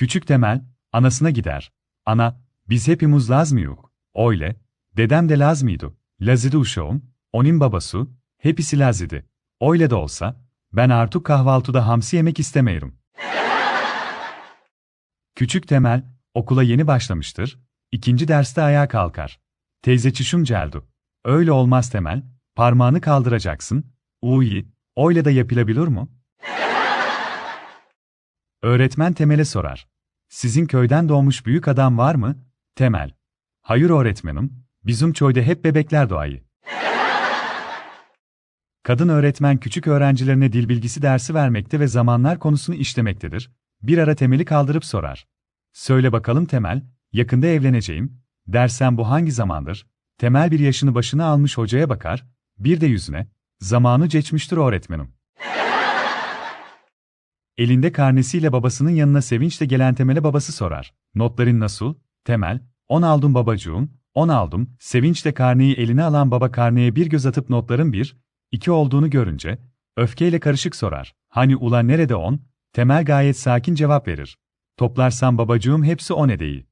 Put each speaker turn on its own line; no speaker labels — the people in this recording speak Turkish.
Küçük Temel, anasına gider. Ana, biz hepimiz laz mıyık? Öyle. Dedem de laz mıydı? Lazidi uşağım, onun babası, hepsi lazidi. Öyle de olsa, ben artık kahvaltıda hamsi yemek istemiyorum. Küçük Temel, okula yeni başlamıştır, ikinci derste ayağa kalkar. Teyze çişim geldi. Öyle olmaz Temel, parmağını kaldıracaksın. Uyi, öyle de yapılabilir mi? Öğretmen Temel'e sorar. Sizin köyden doğmuş büyük adam var mı? Temel. Hayır öğretmenim, bizim köyde hep bebekler doğayı. Kadın öğretmen küçük öğrencilerine dil bilgisi dersi vermekte ve zamanlar konusunu işlemektedir. Bir ara Temel'i kaldırıp sorar. Söyle bakalım Temel, yakında evleneceğim. Dersen bu hangi zamandır? Temel bir yaşını başına almış hocaya bakar, bir de yüzüne. Zamanı geçmiştir öğretmenim. Elinde karnesiyle babasının yanına sevinçle gelen Temel'e babası sorar. Notların nasıl? Temel, on aldım babacığım, on aldım. Sevinçle karneyi eline alan baba karneye bir göz atıp notların bir, iki olduğunu görünce, öfkeyle karışık sorar. Hani ula nerede on? Temel gayet sakin cevap verir. Toplarsam babacığım hepsi on edeyi.